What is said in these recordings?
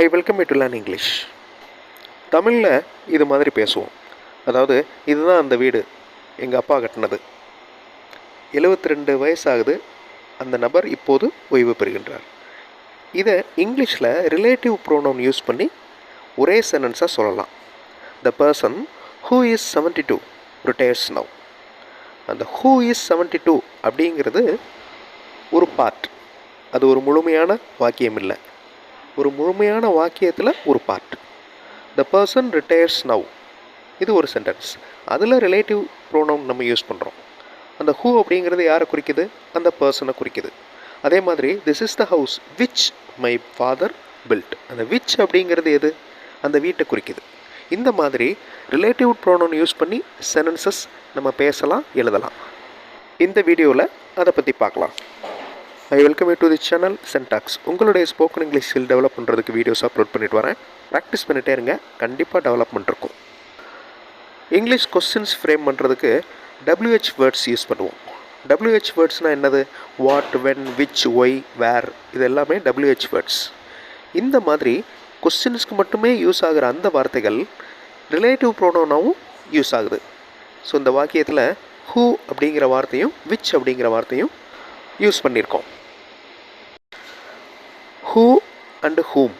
I welcome to learn English தமிழில் இது மாதிரி பேசுவோம். அதாவது இதுதான் அந்த வீடு எங்கள் அப்பா கட்டினது. எழுபத்தி ரெண்டு வயசாகுது. அந்த நபர் இப்போது ஓய்வு பெறுகின்றார். இதை இங்கிலீஷில் ரிலேட்டிவ் ப்ரோனவுன் யூஸ் பண்ணி ஒரே சென்டென்ஸாக சொல்லலாம். The person who is seventy two retires now அந்த ஹூ இஸ் செவன்டி டூ அப்படிங்கிறது ஒரு பார்ட் அது ஒரு முழுமையான வாக்கியம் இல்லை. ஒரு முழுமையான வாக்கியத்தில் ஒரு part the person retires now இது ஒரு சென்டென்ஸ் அதில் ரிலேட்டிவ் ப்ரோனவுன் நம்ம யூஸ் பண்ணுறோம் அந்த ஹூ அப்படிங்கிறது யாரை குறிக்குது? அந்த பர்சனை குறிக்குது. அதே மாதிரி this is the house which my father built அந்த விச் அப்படிங்கிறது எது? அந்த வீட்டை குறிக்குது. இந்த மாதிரி ரிலேட்டிவ் ப்ரோனவுன் யூஸ் பண்ணி சென்டென்சஸ் நம்ம பேசலாம் எழுதலாம். இந்த வீடியோவில் அதை பற்றி பார்க்கலாம். I welcome you to the channel Sentax உங்களுடைய ஸ்போக்கன் இங்கிலீஷ் ஸ்கில் டெவலப் பண்ணுறதுக்கு வீடியோஸ் அப்லோட் பண்ணிட்டு வரேன். ப்ராக்டிஸ் பண்ணிட்டே இருங்க. கண்டிப்பாக டெவலப்மெண்ட் இருக்கும். இங்கிலீஷ் கொஸ்டின்ஸ் ஃப்ரேம் பண்ணுறதுக்கு டபிள்யூஹெச் வேர்ட்ஸ் யூஸ் பண்ணுவோம். டபிள்யூஹெச் வேர்ட்ஸ்னால் என்னது? What when which why where இது எல்லாமே டபிள்யூஹெச் வேர்ட்ஸ் இந்த மாதிரி கொஸ்டின்ஸ்க்கு மட்டுமே யூஸ் ஆகிற அந்த வார்த்தைகள் ரிலேட்டிவ் ப்ரோனோனாவும் யூஸ் ஆகுது. ஸோ இந்த வாக்கியத்தில் ஹூ அப்படிங்கிற வார்த்தையும் விச் அப்படிங்கிற வார்த்தையும் யூஸ் பண்ணியிருக்கோம் ஹூ அண்டு ஹூம்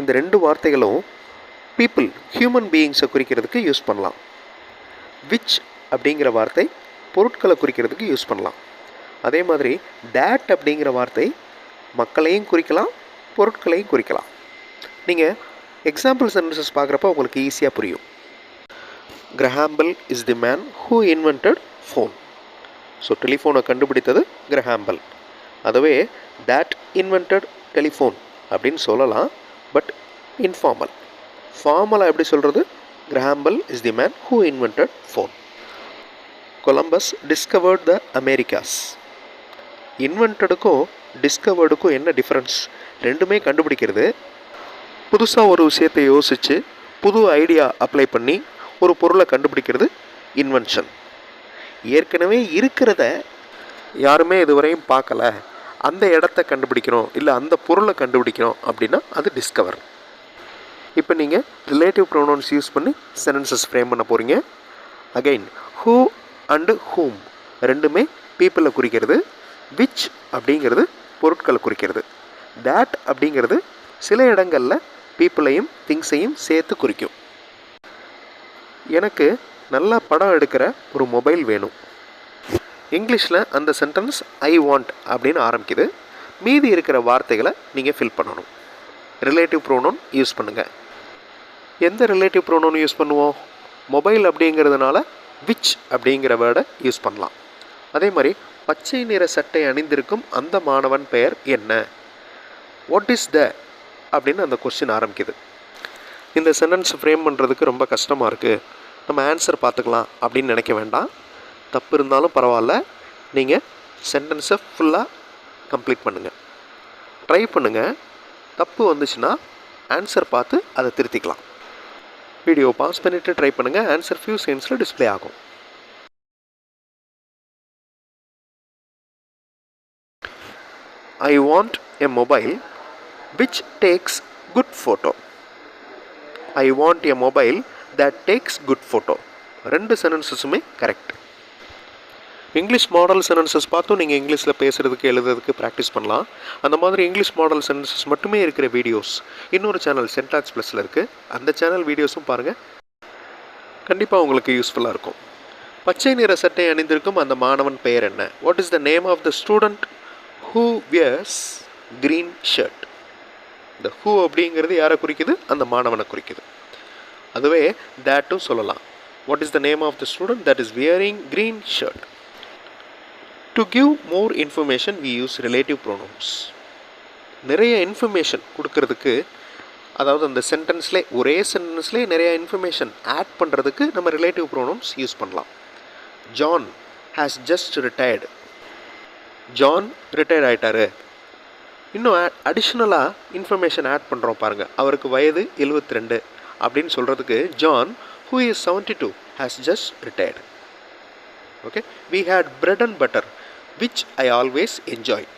இந்த ரெண்டு வார்த்தைகளும் பீப்புள் ஹியூமன் பீயிங்ஸை குறிக்கிறதுக்கு யூஸ் பண்ணலாம். விச் அப்படிங்கிற வார்த்தை பொருட்களை குறிக்கிறதுக்கு யூஸ் பண்ணலாம். அதே மாதிரி டேட் அப்படிங்கிற வார்த்தை மக்களையும் குறிக்கலாம் பொருட்களையும் குறிக்கலாம். நீங்கள் எக்ஸாம்பிள் சென்டென்சஸ் பார்க்குறப்ப உங்களுக்கு ஈஸியாக புரியும். Graham Bell is the man who invented phone so டெலிஃபோனை கண்டுபிடித்தது கிரஹாம்பல் அதுவே டேட் இன்வென்டட் டெலிஃபோன் அப்படின்னு சொல்லலாம் பட் இன்ஃபார்மல் ஃபார்மலாக எப்படி சொல்கிறது Graham Bell is the man who invented phone Columbus discovered the Americas இன்வென்டடுக்கும் டிஸ்கவர்டுக்கும் என்ன டிஃப்ரென்ஸ் ரெண்டுமே கண்டுபிடிக்கிறது. புதுசாக ஒரு விஷயத்தை யோசித்து புது ஐடியா அப்ளை பண்ணி ஒரு பொருளை கண்டுபிடிக்கிறது இன்வென்ஷன் ஏற்கனவே இருக்கிறத யாருமே இதுவரையும் பார்க்கல. அந்த இடத்த கண்டுபிடிக்கிறோம் இல்லை அந்த பொருளை கண்டுபிடிக்கிறோம் அப்படின்னா அது டிஸ்கவர் இப்போ நீங்கள் ரிலேட்டிவ் ப்ரொனவுன்ஸ் யூஸ் பண்ணி சென்டென்சஸ் ஃப்ரேம் பண்ண போகிறீங்க அகைன் ஹூ அண்டு ஹூம் ரெண்டுமே பீப்புளை குறிக்கிறது விச் அப்படிங்கிறது பொருட்களை குறிக்கிறது. தேட் அப்படிங்கிறது சில இடங்களில் பீப்புளையும் திங்ஸையும் சேர்த்து குறிக்கும். எனக்கு நல்லா படம் எடுக்கிற ஒரு மொபைல் வேணும். இங்கிலீஷில் அந்த சென்டென்ஸ் ஐ வாண்ட் அப்படின்னு ஆரம்பிக்குது. மீதி இருக்கிற வார்த்தைகளை நீங்கள் ஃபில் பண்ணணும். ரிலேட்டிவ் ப்ரோனோன் யூஸ் பண்ணுங்கள் எந்த ரிலேட்டிவ் ப்ரோனோன் யூஸ் பண்ணுவோம்? மொபைல் அப்படிங்கிறதுனால விச் அப்படிங்கிற வேர்டை யூஸ் பண்ணலாம். அதே மாதிரி பச்சை நிற சட்டை அணிந்திருக்கும் அந்த மாணவன் பெயர் என்ன? வாட் இஸ் த அப்படின்னு அந்த கொஸ்டின் ஆரம்பிக்குது. இந்த சென்டென்ஸ் ஃப்ரேம் பண்ணுறதுக்கு ரொம்ப கஷ்டமாக இருக்குது நம்ம ஆன்சர் பார்த்துக்கலாம் அப்படின்னு நினைக்க வேண்டாம். தப்பு இருந்தாலும் பரவாயில்ல நீங்கள் சென்டென்ஸை ஃபுல்லாக கம்ப்ளீட் பண்ணுங்கள் ட்ரை பண்ணுங்கள் தப்பு வந்துச்சுன்னா ஆன்சர் பார்த்து அதை திருத்திக்கலாம். வீடியோ பாஸ் பண்ணிவிட்டு ட்ரை பண்ணுங்கள் ஆன்சர் ஃபியூ செகண்ட்ஸில் டிஸ்ப்ளே ஆகும். I want a mobile which takes good photo I want a mobile that takes good photo ரெண்டு சென்டென்சஸுமே கரெக்ட் இங்கிலீஷ் மாடல் சென்டென்சஸ் பார்த்தும் நீங்கள் இங்கிலீஷில் பேசுகிறதுக்கு எழுதுறதுக்கு ப்ராக்டிஸ் பண்ணலாம். அந்த மாதிரி இங்கிலீஷ் மாடல் சென்டென்சஸ் மட்டுமே இருக்கிற வீடியோஸ் இன்னொரு சேனல் சென்டாக்ஸ் ப்ளஸில் இருக்குது அந்த சேனல் வீடியோஸும் பாருங்கள் கண்டிப்பாக உங்களுக்கு யூஸ்ஃபுல்லாக இருக்கும். பச்சை நிற சட்டை அணிந்திருக்கும் அந்த மாணவன் பெயர் என்ன? What is the name of the student who wears green shirt இந்த ஹூ அப்படிங்கிறது யாரை குறிக்குது? அந்த மாணவனை குறிக்குது. அதுவே தேட்டும் சொல்லலாம். What is the name of the student that is wearing green shirt to give more information we use relative pronouns நிறைய இன்ஃபர்மேஷன் கொடுக்கறதுக்கு அதாவது அந்த சென்டென்ஸ்லேயே ஒரே சென்டென்ஸ்லேயே நிறைய இன்ஃபர்மேஷன் ஆட் பண்ணுறதுக்கு நம்ம ரிலேட்டிவ் ப்ரோனவுன்ஸ் யூஸ் பண்ணலாம். John has just retired John retired ஆகிட்டாரு இன்னும் அடிஷ்னலாக இன்ஃபர்மேஷன் ஆட் பண்ணுறோம் பாருங்கள் அவருக்கு வயது எழுபத்தி ரெண்டு அப்படின்னு சொல்கிறதுக்கு John who is seventy two has just retired okay we had bread and butter which I always enjoy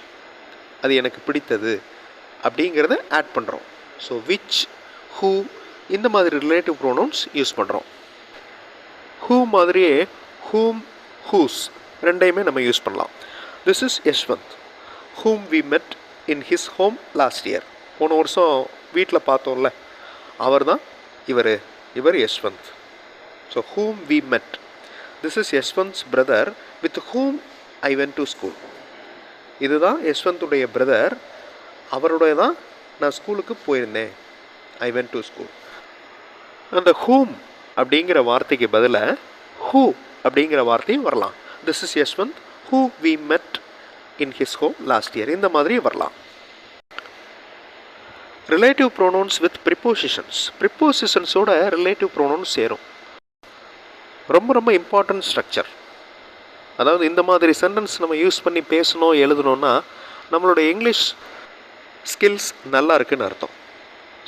அது எனக்கு பிடித்தது அப்படிங்கிறத ஆட் பண்ணுறோம் ஸோ விச் ஹூ இந்த மாதிரி ரிலேட்டிவ் ப்ரோனவுன்ஸ் யூஸ் பண்ணுறோம் ஹூ மாதிரியே ஹூம் ஹூஸ் ரெண்டையுமே நம்ம யூஸ் பண்ணலாம். This is Yashwant whom we met in his home last year போன வருஷம் வீட்டில் பார்த்தோம்ல அவர் தான் இவர். இவர் Yashwant so whom we met this is Yashwant's brother with whom I went to school இதுதான் யஷ்வந்துடைய பிரதர் அவருடைய தான் நான் ஸ்கூலுக்கு போயிருந்தேன். ஐ வென் டு ஸ்கூல் அந்த ஹூம் அப்படிங்கிற வார்த்தைக்கு பதிலாக ஹூ அப்படிங்கிற வார்த்தையும் வரலாம். This is Yashwant who we met in his home last year இந்த மாதிரி வரலாம். ரிலேட்டிவ் ப்ரோனவுன்ஸ் வித் ப்ரிப்போசிஷன்ஸ் ப்ரிப்போசிஷன்ஸோட ரிலேட்டிவ் ப்ரோனவுன்ஸ் சேரும். ரொம்ப ரொம்ப இம்பார்ட்டன்ட் ஸ்ட்ரக்சர் அதாவது இந்த மாதிரி சென்டென்ஸ் நம்ம யூஸ் பண்ணி பேசணும் எழுதணும்னா நம்மளோட இங்கிலீஷ் ஸ்கில்ஸ் நல்லா இருக்குன்னு அர்த்தம்.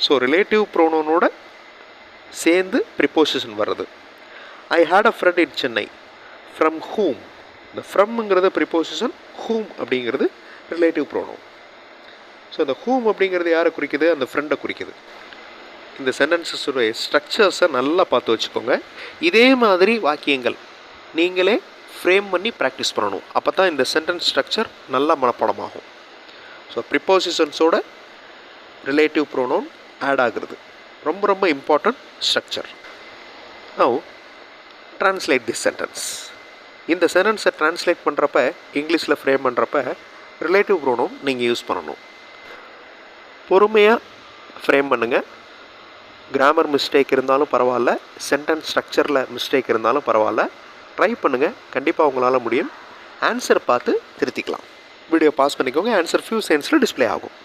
ஸோ ரிலேட்டிவ் ப்ரோனோனோட சேர்ந்து ப்ரிப்போசிஷன் வர்றது. I had a friend in Chennai from whom இந்த ஃப்ரம்ங்கிறது ப்ரிப்போசிஷன் ஹூம் அப்படிங்கிறது ரிலேட்டிவ் ப்ரோனோம் ஸோ அந்த ஹூம் அப்படிங்கிறது யாரை குறிக்குது? அந்த ஃப்ரெண்டை குறிக்குது. இந்த சென்டென்சஸுடைய ஸ்ட்ரக்சர்ஸை நல்லா பார்த்து வச்சுக்கோங்க. இதே மாதிரி வாக்கியங்கள். நீங்களே ஃப்ரேம் பண்ணி ப்ராக்டிஸ் பண்ணணும். அப்போ தான் இந்த சென்டென்ஸ் ஸ்ட்ரக்சர் நல்லா மனப்பாடமாகும். ஸோ ப்ரிப்போசிஷன்ஸோட ரிலேட்டிவ் ப்ரோனோன் ஆட் ஆகுறது. ரொம்ப ரொம்ப important structure now translate this sentence இந்த சென்டென்ஸை ட்ரான்ஸ்லேட் பண்ணுறப்ப இங்கிலீஷில் ஃப்ரேம் பண்ணுறப்ப ரிலேட்டிவ் ப்ரோனோம் நீங்கள் யூஸ் பண்ணணும். பொறுமையாக ஃப்ரேம் பண்ணுங்கள் கிராமர் மிஸ்டேக் இருந்தாலும் பரவாயில்ல. சென்டென்ஸ் ஸ்ட்ரக்சரில் மிஸ்டேக் இருந்தாலும் பரவாயில்ல. ட்ரை பண்ணுங்கள் கண்டிப்பாக உங்களால் முடியும். ஆன்சர் பார்த்து திருத்திக்கலாம். வீடியோ பாஸ் பண்ணிக்கோங்க. ஆன்சர் ஃபியூ சென்ஸில் டிஸ்ப்ளே ஆகும்.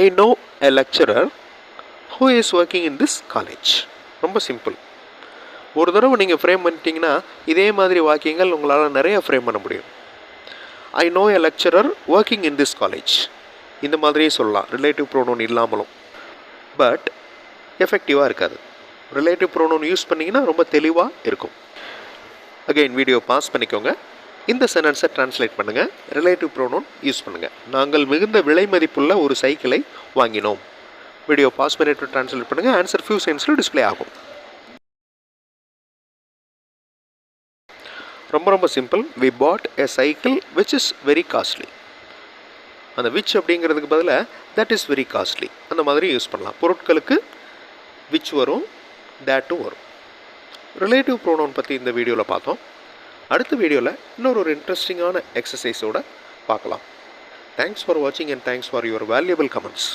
I know a lecturer who is working in this college ரொம்ப சிம்பிள் ஒரு தடவை நீங்கள் ஃப்ரேம் பண்ணிட்டீங்கன்னா இதே மாதிரி வாக்கியங்கள் உங்களால் நிறைய ஃப்ரேம் பண்ண முடியும். I know a lecturer working in this college இந்த மாதிரியே சொல்லலாம். ரிலேட்டிவ் ப்ரோனோன் இல்லாமலும். பட் எஃபெக்டிவாக இருக்காது. ரிலேட்டிவ் ப்ரோனோன் யூஸ் பண்ணிங்கன்னா ரொம்ப தெளிவாக இருக்கும். அகைன் வீடியோ பாஸ் பண்ணிக்கோங்க. இந்த சென்டென்ஸை ட்ரான்ஸ்லேட் பண்ணுங்கள் ரிலேட்டிவ் ப்ரோனோன் யூஸ் பண்ணுங்கள் நாங்கள் மிகுந்த விலை மதிப்புள்ள ஒரு சைக்கிளை வாங்கினோம். வீடியோ பாஸ் பண்ணிட்டு ட்ரான்ஸ்லேட் பண்ணுங்கள் ஆன்சர் ஃபியூ சென்ஸில் டிஸ்ப்ளே ஆகும். ரொம்ப ரொம்ப simple we bought a cycle which is very costly அந்த விச் அப்படிங்கிறதுக்கு பதிலாக தட் இஸ் வெரி காஸ்ட்லி அந்த மாதிரி யூஸ் பண்ணலாம். பொருட்களுக்கு விச் வரும் தேட்டும் வரும். ரிலேட்டிவ் ப்ரோனவுன் பற்றி இந்த வீடியோவில் பார்த்தோம். அடுத்த வீடியோவில் இன்னொரு ஒரு இன்ட்ரெஸ்டிங்கான எக்ஸசைஸோடு பார்க்கலாம். தேங்க்ஸ் ஃபார் வாட்சிங் and thanks for your valuable comments